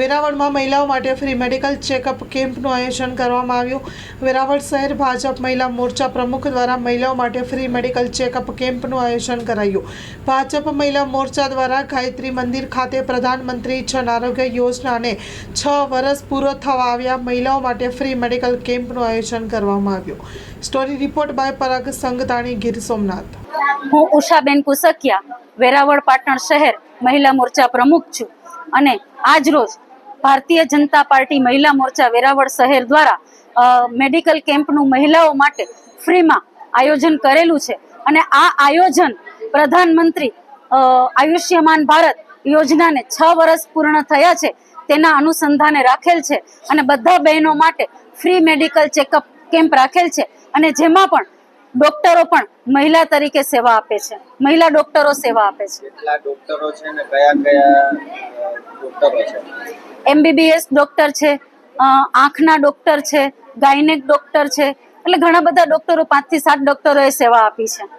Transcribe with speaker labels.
Speaker 1: વેરાવળમાં મહિલાઓ માટે free medical checkup કેમ્પનું આયોજન કરવામાં આવ્યું. વેરાવળ શહેર ભાજપ મહિલા મોરચા પ્રમુખ દ્વારા મહિલાઓ માટે ફ્રી મેડિકલ ચેકઅપ કેમ્પનું આયોજન કરાયું. ભાજપ મહિલા મોરચા દ્વારા ગાયત્રી મંદિર ખાતે પ્રધાનમંત્રી જન આરોગ્ય યોજનાને છ વર્ષ પૂરો થવા આવ્યા મહિલાઓ માટે ફ્રી મેડિકલ કેમ્પનું આયોજન કરવામાં આવ્યું. Story report by Parag Sangtani, Gir Somnath.
Speaker 2: હું ઉષાબેન કુસકિયા વેરાવળ પાટણ શહેર મહિલા મોરચા પ્રમુખ છું અને આજ રોજ ભારતીય જનતા પાર્ટી મહિલા મોરચા વેરાવળ શહેર દ્વારા મેડિકલ કેમ્પનું મહિલાઓ માટે ફ્રીમાં આયોજન કરેલું છે. અને આ આયોજન પ્રધાનમંત્રી આયુષ્યમાન ભારત યોજનાને છ વર્ષ પૂર્ણ થયા છે. તેના અનુસંધાને રાખેલ છે અને બધા બહેનો માટે ફ્રી મેડિકલ ચેકઅપ કેમ્પ રાખેલ છે અને જેમાં પણ ડોક્ટરો પણ મહિલા તરીકે સેવા આપે છે. મહિલા ડોક્ટરો સેવા આપે છે.
Speaker 3: છે?
Speaker 2: એમબીબીએસ ડોક્ટર છે આંખના ડોક્ટર છે, ગાયનેક ડોક્ટર છે, એટલે ઘણા બધા ડોક્ટરો પાંચથી સાત ડોક્ટરોએ સેવા આપી છે.